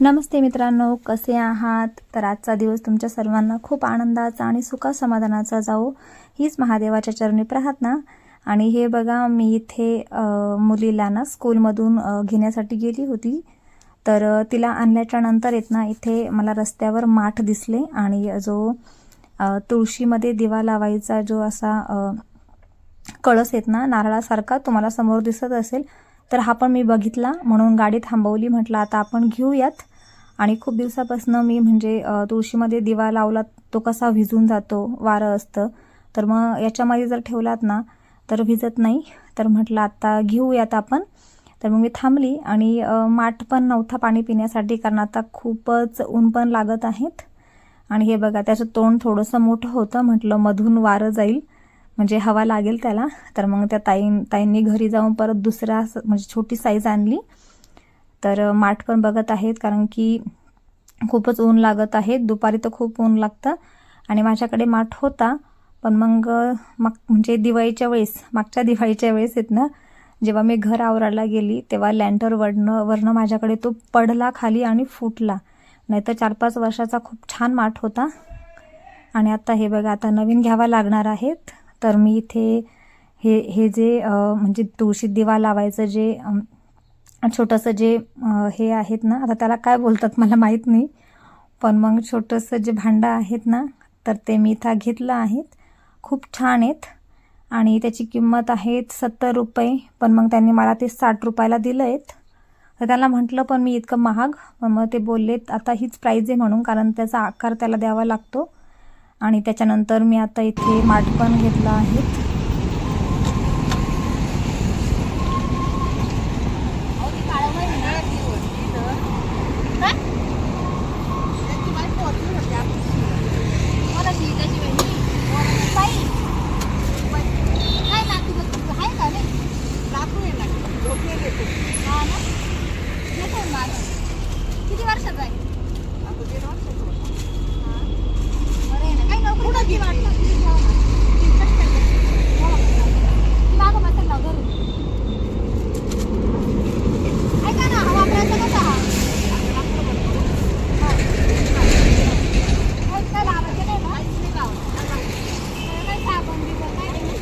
नमस्ते मित्रांनो कसे आहात? तर आजचा दिवस तुमच्या सर्वांना खूप आनंदाचा आणि सुखा समाधानाचा जाओ हीच महादेवाच्या चरणी प्रार्थना. आणि हे बघा मी इथे मुलीला ना स्कूलमधून घेण्यासाठी गेली होती. तर तिला आणल्याच्या नंतर येत ना इथे मला रस्त्यावर माठ दिसले आणि जो तुळशीमध्ये दिवा लावायचा जो असा कळस येत ना नारळासारखा तुम्हाला समोर दिसत असेल तर हा पण मी बघितला म्हणून गाडी थांबवली. म्हटलं आता आपण घेऊयात. आणि खूप दिवसापासून मी म्हणजे तुळशीमध्ये दिवा लावला तो कसा भिजून जातो वारं असतं. तर मग याच्यामध्ये जर ठेवलात ना तर भिजत नाही. तर म्हटलं आता घेऊयात आपण. तर मग मी थांबली आणि माठ पण नव्हता पाणी पिण्यासाठी कारण आता खूपच ऊन पण लागत आहेत. आणि हे बघा त्याचं तोंड थोडंसं मोठं होतं. म्हटलं मधून वारं जाईल. म्हणजे हवा लागेल त्याला तर मग त्या ताई ताईंनी घरी जाऊन परत दुसरा स- म्हणजे छोटी साईज आणली. तर माठ पण बघत आहेत कारण की खूपच ऊन लागत आहे. दुपारी तर खूप ऊन लागतं आणि माझ्याकडे माठ होता. पण मग माग म्हणजे दिवाळीच्या वेळेस मागच्या दिवाळीच्या वेळेस आहेत ना जेव्हा मी घर आवरायला गेली तेव्हा लँटर वरनं वरनं माझ्याकडे तो पडला खाली आणि फुटला. नाहीतर चार पाच वर्षाचा खूप छान माठ होता. आणि आता हे बघा आता नवीन घ्यावा लागणार आहेत. तर मी इथे हे हे जे म्हणजे तुळशीत दिवा लावायचं जे छोटंसं जे हे आहेत ना आता त्याला काय बोलतात मला माहीत नाही पण मग छोटंसं जे भांडं आहेत ना तर ते मी इथं घेतलं आहेत. खूप छान आहेत आणि त्याची किंमत आहे सत्तर रुपये पण मग त्यांनी मला ते साठ रुपयाला दिलं आहेत. तर त्याला म्हटलं पण मी इतकं महाग. मग ते बोललेत आता हीच प्राईज आहे म्हणून कारण त्याचा आकार त्याला द्यावा लागतो. आणि त्याच्यानंतर मी आता इथे माठ पण घेतला आहे किती वर्षाचा आहे बरं आहे ना काही नोकरी नक्की वाटतं मागं बसेल ना घरून ऐका ना हा वापरायचा कसा हा हा. काही लावायचं नाही ना? काही साबण बिबण काही नाही?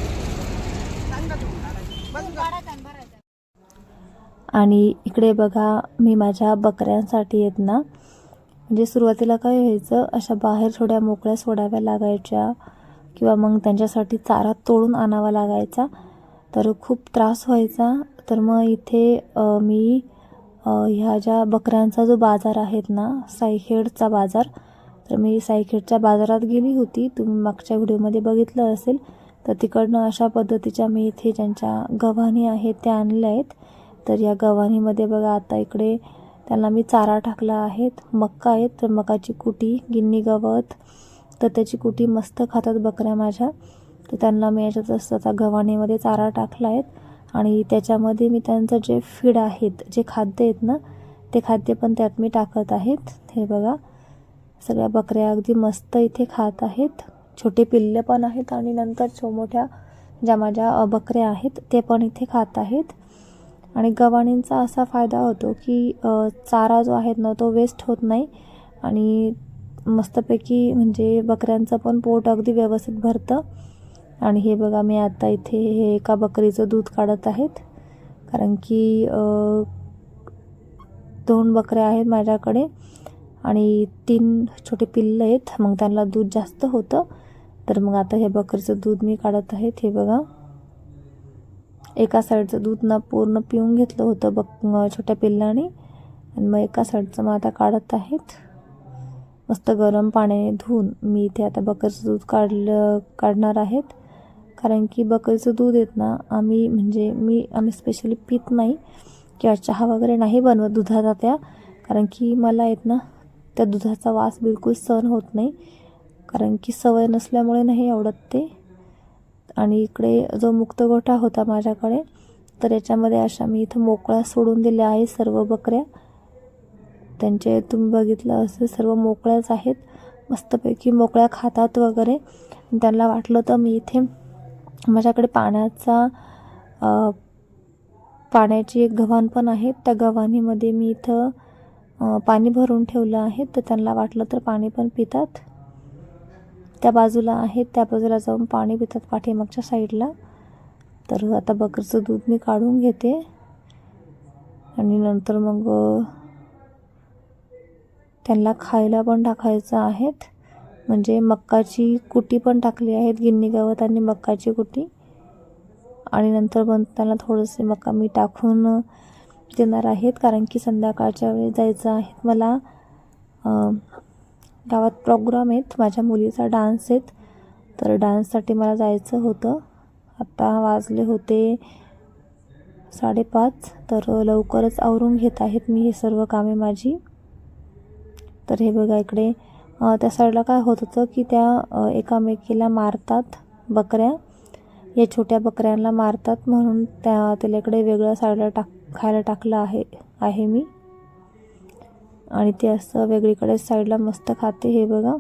काढायचा आणि भरायचा. आणि इकडे बघा मी माझ्या बकऱ्यांसाठी येत ना म्हणजे सुरुवातीला काय व्हायचं अशा बाहेर थोड्या मोकळ्या सोडाव्या लागायच्या किंवा मग त्यांच्यासाठी चारा तोडून आणावा लागायचा. तर खूप त्रास व्हायचा. तर मग इथे मी ह्या ज्या बकऱ्यांचा जो बाजार आहेत ना सायखेडचा बाजार तर मी सायखेडच्या बाजारात गेली होती. तुम्ही मागच्या व्हिडिओमध्ये बघितलं असेल. तर तिकडनं अशा पद्धतीच्या मी इथे ज्यांच्या गव्हाणी आहेत त्या आणल्या आहेत. तर या गव्हाणीमध्ये बघा आता इकडे त्यांना मी चारा टाकला आहेत. मक्का आहेत तर मकाची कुटी गिन्नी गवत. तर त्याची कुटी मस्त खातात बकऱ्या माझ्या. तर त्यांना मी याच्यात असं गव्हाणीमध्ये चारा टाकला आहेत. आणि त्याच्यामध्ये मी त्यांचं जे फीड आहेत जे खाद्य आहेत ना ते खाद्य पण त्यात मी टाकत आहेत. हे बघा सगळ्या बकऱ्या अगदी मस्त इथे खात आहेत. छोटे पिल्ले पण आहेत आणि नंतर छो मोठ्या ज्या माझ्या बकऱ्या आहेत ते पण इथे खात आहेत. आणि गव्हाणींचा असा फायदा होतो की चारा जो आहे ना तो वेस्ट होत नाही. आणि मस्तपैकी म्हणजे बकऱ्यांचं पण पोट अगदी व्यवस्थित भरतं. आणि हे बघा मी आता इथे हे एका बकरीचं दूध काढत आहेत. कारण की दोन बकऱ्या आहेत माझ्याकडे. आणि तीन छोटे पिल्लं आहेत. मग त्यांना दूध जास्त होतं. तर मग आता हे बकरीचं दूध मी काढत आहेत. हे बघा. एका साईडचं दूध ना पूर्ण पिऊन घेतलं होतं बक छोट्या पिल्लाने. आणि मग एका साईडचं मग आता काढत आहेत. मस्त गरम पाण्याने धुवून मी इथे आता बकरीचं दूध काढलं काढणार आहेत. कारण की बकरीचं दूध येत ना आम्ही म्हणजे मी आम्ही स्पेशली पित नाही. किंवा चहा वगैरे नाही बनवत दुधाचा त्या. कारण की मला येत ना त्या दुधाचा वास बिलकुल सहन होत नाही. कारण की सवय नसल्यामुळे नाही आवडत ते. आणि इकडे जो मुक्त गोठा होता माझ्याकडे तर याच्यामध्ये अशा मी इथं मोकळ्या सोडून दिल्या आहे सर्व बकऱ्या. त्यांचे तुम्ही बघितलं असेल सर्व मोकळ्याच आहेत मस्तपैकी मोकळ्या खातात वगैरे. त्यांना वाटलं तर मी इथे माझ्याकडे पाण्याचा पाण्याची एक गव्हाण पण आहे. त्या गव्हाणीमध्ये मी इथं पाणी भरून ठेवलं आहे. तर त्यांना वाटलं तर पाणी पण पितात. त्या बाजूला आहेत त्या बाजूला जाऊन पाणी पितात पाठीमागच्या साईडला. तर आता बकरीचं दूध मी काढून घेते. आणि नंतर मग त्यांना खायला पण टाकायचं आहेत. म्हणजे मक्काची कुटी पण टाकली आहेत गिन्नी गवत आणि मक्काची कुटी. आणि नंतर पण त्यांना थोडंसे मका मी टाकून देणार आहेत कारण की संध्याकाळच्या वेळी जायचं आहे. मला गावात प्रोग्राम आहेत. माझ्या मुलीचा डान्स आहेत. तर डान्ससाठी मला जायचं होतं. आत्ता वाजले होते साडेपाच. तर लवकरच आवरून घेत आहेत मी हे सर्व कामे माझी. तर हे बघा इकडे. त्या साईडला काय होत होतं की त्या एकामेकीला मारतात बकऱ्या. या छोट्या बकऱ्यांना मारतात म्हणून त्या त्याला इकडे वेगळ्या साईडला टाक खायला टाकलं आहे आहे मी. आणि ते असं वेगळीकडे साईडला मस्त खाते हे बघा.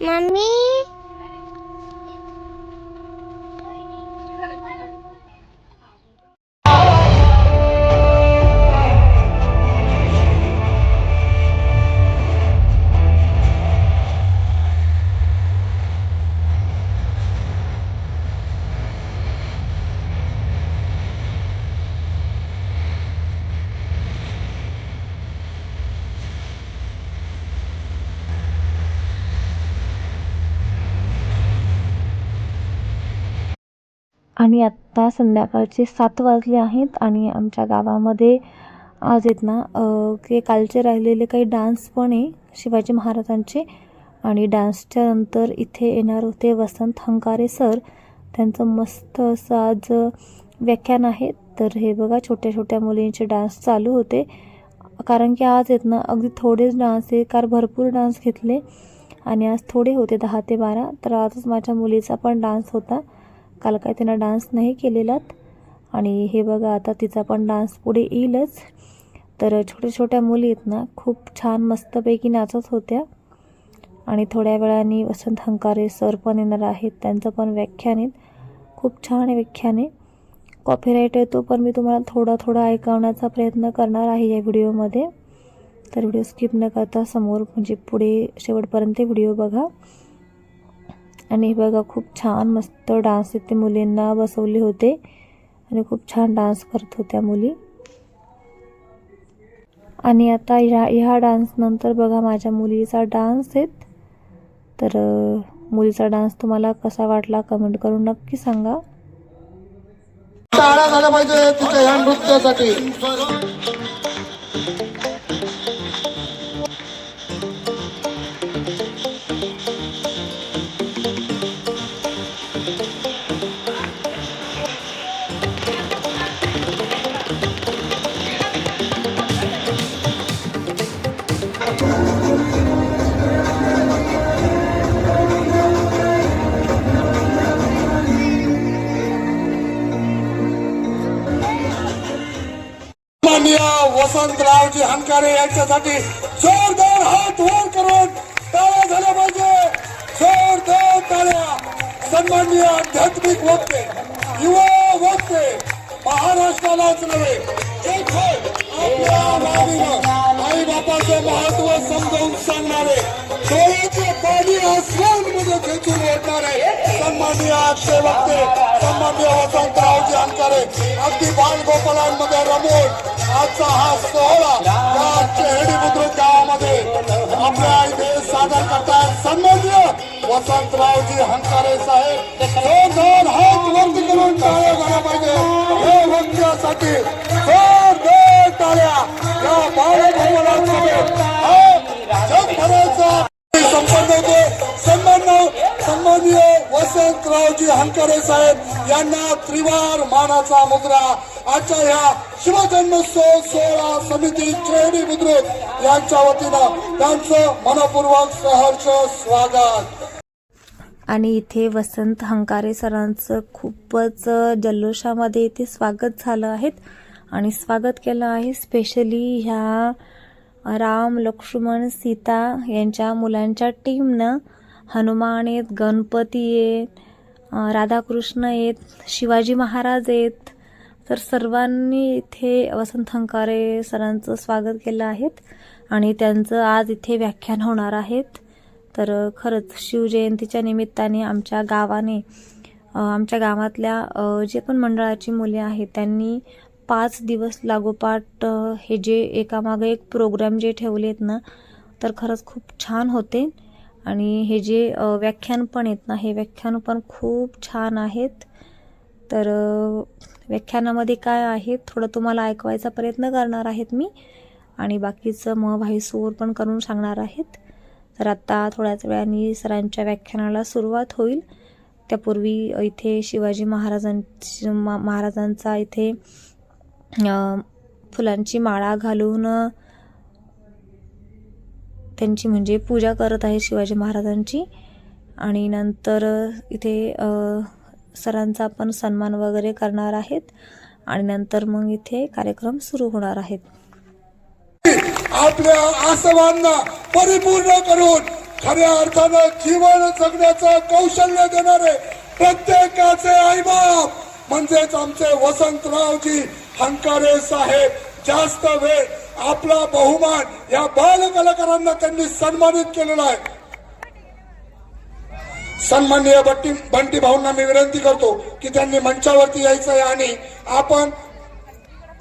मम्मी? आणि आत्ता संध्याकाळचे सात वाजले आहेत आणि आमच्या गावामध्ये आज आहेत ना ते कालचे राहिलेले काही डान्स पण आहे शिवाजी महाराजांचे. आणि डान्सच्या नंतर इथे येणार होते वसंत हंकारे सर. त्यांचं मस्त असं आज व्याख्यान आहे. तर हे बघा छोट्या छोट्या मुलींचे डान्स चालू होते. कारण की आज आहेत ना अगदी थोडेच डान्स आहे. कार भरपूर डान्स घेतले. आणि आज थोडे होते दहा ते बारा. तर आजच माझ्या मुलीचा पण डान्स होता. काल काय तिनं डान्स नाही केलेलात. आणि हे बघा आता तिचा पण डान्स पुढे येईलच. तर छोट्या छोट्या मुली आहेत ना खूप छान मस्तपैकी नाचत होत्या. आणि थोड्या वेळाने वसंत हंकारे सर पण येणार आहेत त्यांचं पण व्याख्यान आहेत. खूप छान व्याख्यान. आहे कॉपीराईट येतो पण मी तुम्हाला थोडा थोडा ऐकवण्याचा प्रयत्न करणार आहे या व्हिडिओमध्ये. तर व्हिडिओ स्किप न करता समोर म्हणजे पुढे शेवटपर्यंत व्हिडिओ बघा. आणि हे बघा खूप छान मस्त डान्स इथे मुलींना बसवले होते. आणि खूप छान डान्स करत होत्या मुली. आणि आता ह्या ह्या डान्सनंतर बघा माझ्या मुलीचा डान्स आहेत. तर मुलीचा डान्स तुम्हाला कसा वाटला कमेंट करून नक्की सांगा. झाला पाहिजे तिच्या ह्या नृत्यासाठी. वसंतरावजी यांच्यासाठी जोरदार हात वर करून टाळ्या झाल्या पाहिजे. जोरदार टाळ्या. सन्माननीय आध्यात्मिक वक्ते युवा वक्ते महाराष्ट्रालाच नव्हे आपल्या आई बापाचं महत्त्व समजावून सांगणारे डोळ्याचे पाणी आसमानमध्ये खेचून ओढणारे सन्माननीय आजचे वक्ते सन्माननीय वसंतरावजी अंकारे अगदी बालगोपालांमध्ये रमून आजचा हा सोहळा या चेहडी बुद्रुक गावामध्ये आपल्या इथे सादर करतात सन्माननीय वसंतरावजी हंकारे साहेब. जोरदार हात वरती करून टाळ्या झाल्या पाहिजे. हे वक्त्यासाठी जोरदार टाळ्या या बालगोपालांसमोर हा जगभराचा संपन्न होतो माननीय वसंतरावजी हंकरे साहेब यांना त्रिवार मानाचा मुद्रा. आजच्या ह्या शिवजन्मोत्सव सोहळा समिती श्रेणी बुद्रुक यांच्या वतीनं त्यांचं मनपूर्वक सहर्ष स्वागत. आणि इथे वसंत हंकारे सरांचं खूपच जल्लोषामध्ये इथे स्वागत झालं आहे. आणि स्वागत केलं आहे स्पेशली ह्या राम लक्ष्मण सीता यांच्या मुलांच्या टीमनं हनुमान आहेत गणपती आहेत राधाकृष्ण आहेत शिवाजी महाराज आहेत तर सर्वांनी इथे वसंत हंकारे सरांचं स्वागत केलं आहेत आणि त्यांचं आज इथे व्याख्यान होणार आहेत. तर खरंच शिवजयंतीच्या निमित्ताने आमच्या गावाने आमच्या गावातल्या जे पण मंडळाची मुले आहेत त्यांनी पाच दिवस लागोपाठ हे जे एकामागे एक प्रोग्राम जे ठेवले आहेत ना तर खरंच खूप छान होते. आणि हे जे व्याख्यान पण आहेत ना हे व्याख्यान पण खूप छान आहेत. तर व्याख्यानामध्ये काय आहे थोडं तुम्हाला ऐकवायचा प्रयत्न करणार आहेत मी. आणि बाकीचं मग व्हाईसओवर पण करून सांगणार आहेत. तर आत्ता थोड्याच वेळाने सरांच्या व्याख्यानाला सुरुवात होईल. त्यापूर्वी इथे शिवाजी महाराजांची मा- महाराजांचा इथे फुलांची माळा घालून त्यांची म्हणजे पूजा करत आहे शिवाजी महाराजांची. आणि नंतर इथे सरांचा पण सन्मान वगैरे करणार आहेत. आणि नंतर मग इथे कार्यक्रम सुरू होणार आहेत. आपल्या आसवांना परिपूर्ण करून खऱ्या अर्थानं जीवन जगण्याचं कौशल्य देणारे प्रत्येकाचे आईबाप म्हणजेच आमचे वसंतरावजी हंकारे साहेब जास्त वेळ आपला बहुमान या बाल कलाकारांना त्यांनी सन्मानित केलेला आहे. सन्माननीय बट्टी बंटी भाऊंना मी विनंती करतो की त्यांनी मंचावरती यायचं आहे आणि आपण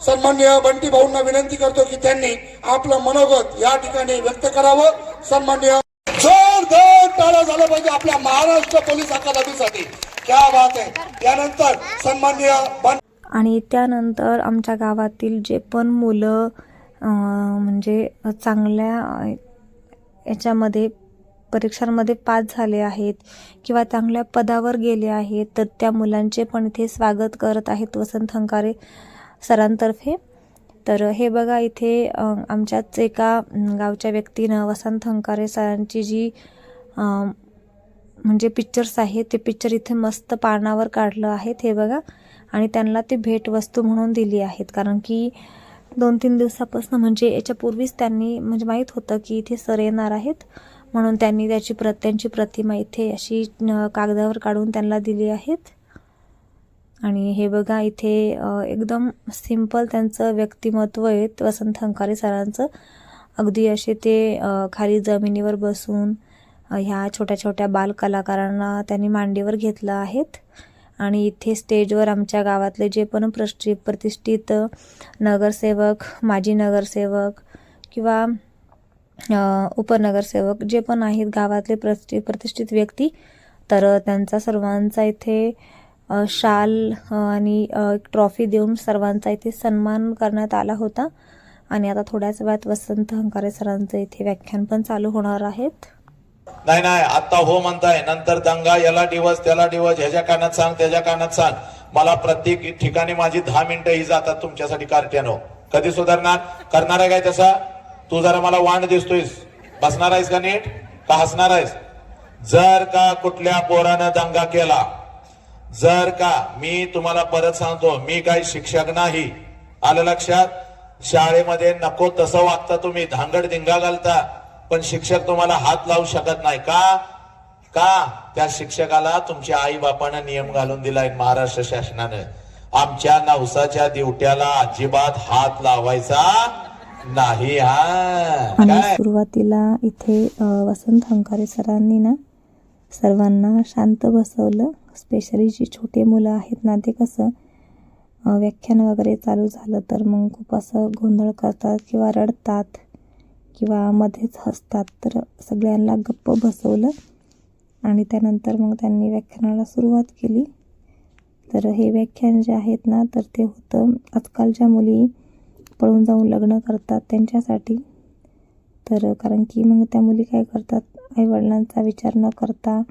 सन्मान्य बंटी भाऊंना विनंती करतो की त्यांनी आपलं मनोगत या ठिकाणी व्यक्त करावं. सन्मान्य जोरदार टाळा झाला पाहिजे आपल्या महाराष्ट्र पोलीस अकादमीसाठी. क्या बात आहे. त्यानंतर सन्मान्य बंटी आणि त्यानंतर आमच्या गावातील जे पण मुलं म्हणजे चांगल्या याच्यामध्ये परीक्षांमध्ये पास झाले आहेत किंवा चांगल्या पदावर गेले आहेत तर त्या मुलांचे पण इथे स्वागत करत आहेत वसंत हंकारे सरांतर्फे. तर हे बघा इथे आमच्याच एका गावच्या व्यक्तीनं वसंत हंकारे सरांची जी म्हणजे पिक्चर्स आहेत ते पिक्चर इथे मस्त पानावर काढलं आहेत. हे बघा आणि त्यांना ते भेटवस्तू म्हणून दिली आहेत. कारण की दोन तीन दिवसापासून म्हणजे याच्यापूर्वीच त्यांनी म्हणजे माहीत होतं की इथे सर येणार आहेत. म्हणून त्यांनी त्याची प्र त्यांची प्रतिमा इथे अशी कागदावर काढून त्यांना दिली आहेत. आणि हे बघा इथे एकदम सिंपल त्यांचं व्यक्तिमत्व आहे वसंत हंकारी सरांचं. अगदी असे ते खाली जमिनीवर बसून ह्या छोट्या छोट्या बालकलाकारांना त्यांनी मांडीवर घेतलं आहेत. आणि इथे स्टेजवर आमच्या गावातले जे पण प्रश्टी प्रतिष्ठित नगरसेवक माजी नगरसेवक किंवा उपनगरसेवक जे पण आहेत गावातले प्रति प्रतिष्ठित व्यक्ती तर त्यांचा सर्वांचा इथे शाल आणि एक ट्रॉफी देऊन सर्वांचा इथे सन्मान करण्यात आला होता. आणि आता थोड्याच वेळात वसंत हंकारे सरांचं इथे व्याख्यान पण चालू होणार आहेत. नाही नाही आता हो म्हणताय. नंतर दंगा याला दिवस त्याला दिवस ह्याच्या कानात सांग त्याच्या कानात सांग. मला प्रत्येक ठिकाणी माझी दहा मिनिटं ही जातात तुमच्यासाठी कार्ट्यानो. कधी सुधारणार? करणार आहे काय तसा? तू जरा मला वांड दिसतोयस. बसणार आहेस का नीट? का हसणार आहेस? जर का कुठल्या पोरानं दंगा केला जर का मी तुम्हाला परत सांगतो मी काही शिक्षक नाही. आलं लक्षात? शाळेमध्ये नको तसं वागता तुम्ही. धांगड धिंगा घालता. पण शिक्षक तुम्हाला हात लावू शकत नाही. का? का? त्या शिक्षकाला तुमच्या आई बापानं नियम घालून दिलाय महाराष्ट्र शासनानं. आमच्या नवसाच्या दिवट्याला अजिबात हात लावायचा नाही हा. आणि सुरुवातीला इथे वसंत हंकारे सरांनी ना सर्वांना शांत बसवलं. स्पेशली जी छोटे मुलं आहेत ना ते कसं व्याख्यान वगैरे चालू झालं तर मग खूप असं गोंधळ करतात किंवा रडतात. किंवा मध्येच हसतात. तर सगळ्यांना गप्प बसवलं आणि त्यानंतर मग त्यांनी व्याख्यानाला सुरुवात केली. तर हे व्याख्यान जे आहेत ना तर ते होतं आजकालच्या मुली पळून जाऊन लग्न करतात त्यांच्यासाठी. तर कारण की मग त्या मुली काय करतात आईवडिलांचा विचार न करता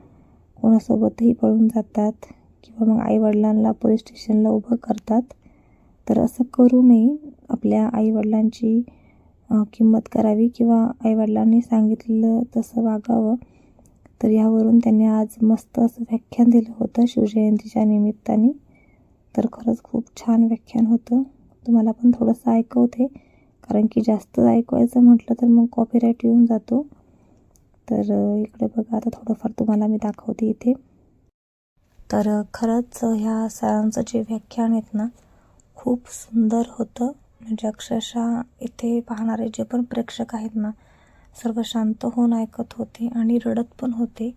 कोणासोबतही पळून जातात किंवा मग आईवडिलांना पोलीस स्टेशनला उभं करतात. तर असं करू नये. आपल्या आईवडिलांची किंमत करावी किंवा आईवडिलांनी सांगितलं तसं वागावं. तर यावरून त्यांनी आज मस्त असं व्याख्यान दिलं होतं शिवजयंतीच्या निमित्ताने. तर खरंच खूप छान व्याख्यान होतं. तुम्हाला पण थोडंसं ऐकवते. कारण की जास्त ऐकवायचं म्हटलं तर मग कॉपीराईट येऊन जातो. तर इकडे बघा आता थोडंफार तुम्हाला मी दाखवते इथे. तर खरंच ह्या सरांचं जे व्याख्यान आहेत ना खूप सुंदर होतं. म्हणजे अक्षरशः इथे पाहणारे जे पण प्रेक्षक आहेत ना सर्व शांत होऊन ऐकत होते आणि रडत पण होते.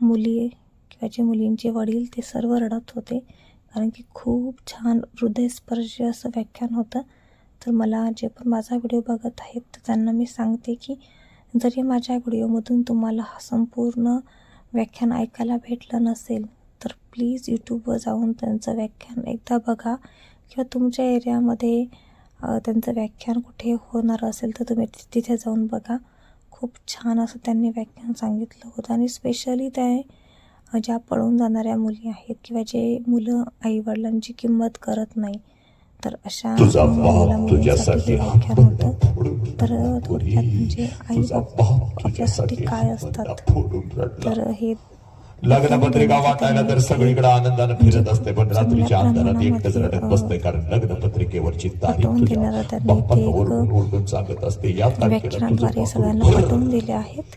मुली किंवा जे मुलींचे वडील ते सर्व रडत होते. कारण की खूप छान हृदयस्पर्शी असं व्याख्यान होतं. तर मला जे पण माझा व्हिडिओ बघत आहेत तर त्यांना मी सांगते की जरी माझ्या व्हिडिओमधून तुम्हाला हा संपूर्ण व्याख्यान ऐकायला भेटलं नसेल तर प्लीज यूट्यूबवर जाऊन त्यांचं व्याख्यान एकदा बघा. किंवा तुमच्या एरियामध्ये त्यांचं व्याख्यान कुठे होणार असेल तर तुम्ही तिथे जाऊन बघा. खूप छान असं त्यांनी व्याख्यान सांगितलं होतं. आणि स्पेशली ते अ, ज्या पळून जाणाऱ्या मुली आहेत किंवा जे मुलं आईवडिलांची किंमत करत नाही तर अशा मुलींसाठी व्याख्यान होतं. तर थोडक्यात. म्हणजे आई बाप आपल्यासाठी काय असतात? तर हे लग्न पत्रिका वाटायला तर सगळीकडे आनंदानं फिरत असते पण रात्रीच्या अंधारात एकटच रडत बसते कारण लग्न पत्रिकेवरची तारीख तुझ्या बाप्पांना ओरडून ओरडून सांगत असते या तारखेला तुझं सगळ्यांना बरं. पटवून दिले आहेत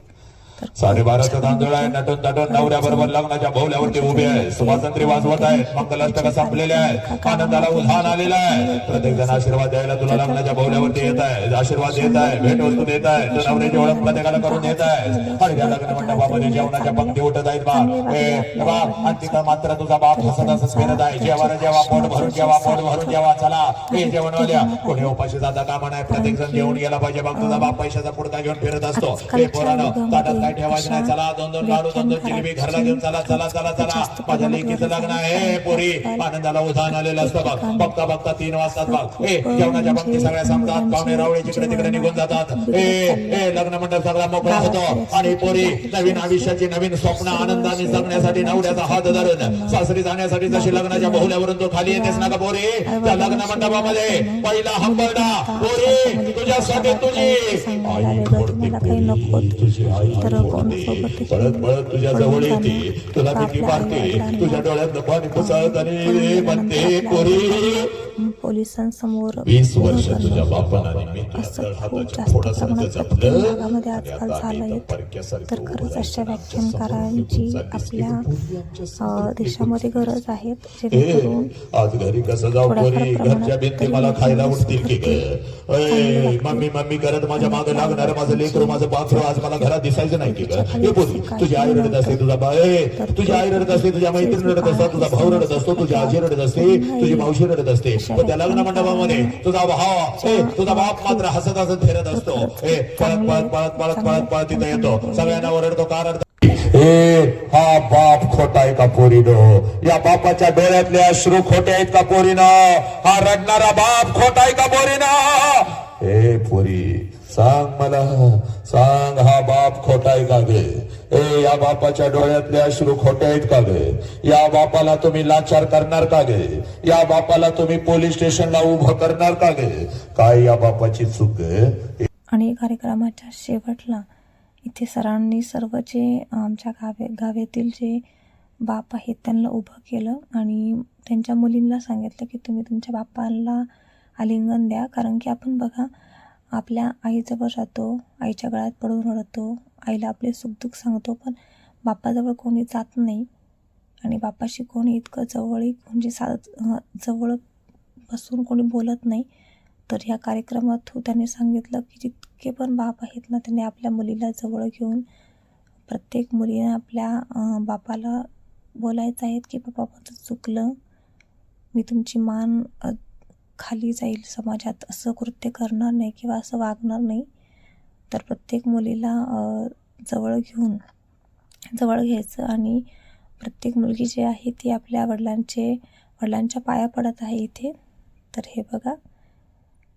साडेबाराचा तांदूळ आहे. नटून नटून नवऱ्या बरोबर लग्नाच्या भोवल्यावरती उभे आहे. सुभाषंत्री वाजवत आहेत मंगलाष्टक संपलेले आहेत. आनंदाला उधाण आलेला आहे. प्रत्येक जण आशीर्वाद द्यायला तुला लग्नाच्या भोवल्यावरती येत आहे आशीर्वाद देत? आहे भेट वस्तू देत आहे तू नवऱ्याची ओळख प्रत्येकाला करून देत आहे आणि त्या लग्न मंडपामध्ये जेवणाच्या पंक्ती उठत आहेत बा. ए बा आणि तिथं मात्र तुझा बाप हसत हसत फिरत आहे. जेवण जेवा पोट भरून जेवा पोट भरून जेवा. चला हे जेवणवाल्या कोणी उपाशी जाता कामा नाही प्रत्येक जण जेवण गेला पाहिजे. मग तुझा बाप पैशाचा पुडका घेऊन फिरत असतो. हे पोरानं ताटात काय ठेवायचं नाही. चला दोन दोन लाडू दोन दोन जिलेबी घरला घेऊन चला चला चला चला. माझ्या लेकीचं लग्न आहे पोरी. आनंदाला उधाण आलेलं असतं बघ. बघता बघता तीन वाजतात बघ ए जेवणाच्या पंक्ती सगळ्या संपतात पाहुणे रावळे जिकडे तिकडे निघून जातात. ए ए लग्न मंडप सगळा मोकळा होतो. आणि पोरी नवीन आयुष्याची नवीन स्वप्न आनंदाने जगण्यासाठी नवऱ्याचा हात धरून. सासरी जाण्यासाठी जशी लग्नाच्या बहुल्यावरून तो खाली येतेस ना का पोरी? त्या लग्न मंडपामध्ये पहिला हंबरडा. पोरी तुझ्यासाठी तुझी आई तुझी आई पळत पळत तुझ्या जवळ येते तुला भीती आईवडिलांना तुझ्या डोळ्यात पाणी पुसळत आणि म्हणते आपल्या पोलिसांसमोर असं खूप जास्त प्रमाणात. प्रत्येक भागामध्ये आजकाल झालं आम्ही आहे तर खरंच. अशा व्याख्यानकारांची आपल्या देशामध्ये. गरज आहे. जेणेकरून. मम्मी मम्मी करत माझ्या मागे लागणार माझं लेकरू माझं पाखरू आज मला घरात दिसायचं नाही की हे पोरी तुझी आई रडत असते तुझा बा ए, तुझी आई रडत असते तुझ्या मैत्रीण रडत असतात तुझा भाऊ रडत असतो तुझी आजी रडत असते तुझी मावशी रडत असते. तुझ्या लग्न मंडपामध्ये. तुझा भाव तुझा बाप मात्र हसत हसत फिरत असतो. हे पळत पळत पळत पळत पळत पळत तिथे येतो. सगळ्यांना ओरडतो कारण हे हा बाप खोटा आहे का पोरीनो? या बापाच्या डोळ्यातले अश्रू खोटे आहेत का पोरीनं? हा रडणारा बाप खोटा आहे का पोरीनं? हे पोरी सांग मला सांग हा बाप खोटा आहे का गे? ए या बापाच्या डोळ्यातले अश्रू खोटे आहेत का गे? या बापाला तुम्ही लाचार करणार का गे? या बापाला तुम्ही पोलीस स्टेशनला उभं करणार का गे? काय या बापाची चूक गे आणि कार्यक्रमाच्या शेवटला इथे सरांनी सर्व जे आमच्या गावे गावातील जे बाप आहेत त्यांना उभं केलं आणि त्यांच्या मुलींना सांगितलं की तुम्ही तुमच्या बापाला आलिंगन द्या. कारण की आपण बघा आपल्या आईजवळ जातो आईच्या गळ्यात पडून रडतो आईला आपले सुखदुःख सांगतो पण बापाजवळ कोणी जात नाही. आणि बापाशी कोणी इतकं जवळीक म्हणजे सा जवळ बसून कोणी बोलत नाही. तर ह्या कार्यक्रमात त्यांनी सांगितलं की जितके पण बाप आहेत ना त्यांनी आपल्या मुलीला जवळ घेऊन प्रत्येक मुलीने आपल्या बापाला बोलायचं आहे की बाबा माझं चुकलं. मी तुमची मान खाली जाईल समाजात. असं कृत्य करणार नाही किंवा असं वागणार नाही. तर प्रत्येक मुलीला जवळ घेऊन जवळ घ्यायचं आणि प्रत्येक मुलगी जी आहे ती आपल्या वडिलांचे वडिलांच्या पाया पडत आहे इथे. तर हे बघा.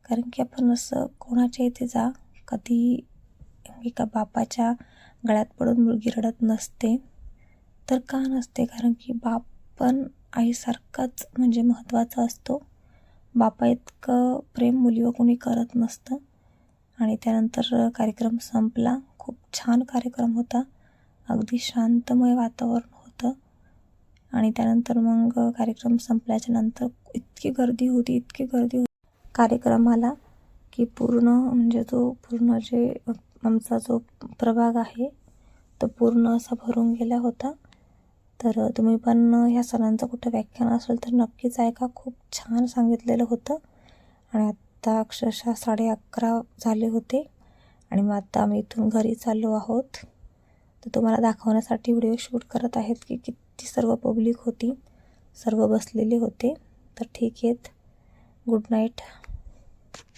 कारण की आपण असं कोणाच्या इथे जा? कधी एका बापाच्या गळ्यात पडून मुलगी रडत नसते. तर का नसते? कारण की बाप पण आईसारखाच म्हणजे महत्त्वाचा असतो. बापा इतकं प्रेम मुलीवर कोणी करत नसतं. आणि त्यानंतर कार्यक्रम संपला. खूप छान कार्यक्रम होता. अगदी शांतमय वातावरण होतं. आणि त्यानंतर मग कार्यक्रम संपल्याच्या नंतर इतकी गर्दी होती इतकी गर्दी होती. कार्यक्रमाला की पूर्ण म्हणजे तो पूर्ण जे आमचा जो प्रभाग आहे तो पूर्ण असा भरून गेला होता. तर तुम्ही पण ह्या सणांचं कुठं व्याख्यान असेल तर नक्कीच ऐका. खूप छान सांगितलेलं होतं. आणि आत्ता अक्षरशः साडे अकरा झाले होते आणि मग आता आम्ही इथून घरी चाललो आहोत. तर तुम्हाला दाखवण्यासाठी व्हिडिओ शूट करत आहेत की किती सर्व पब्लिक होती सर्व बसलेले होते. तर ठीक आहेत. Good night.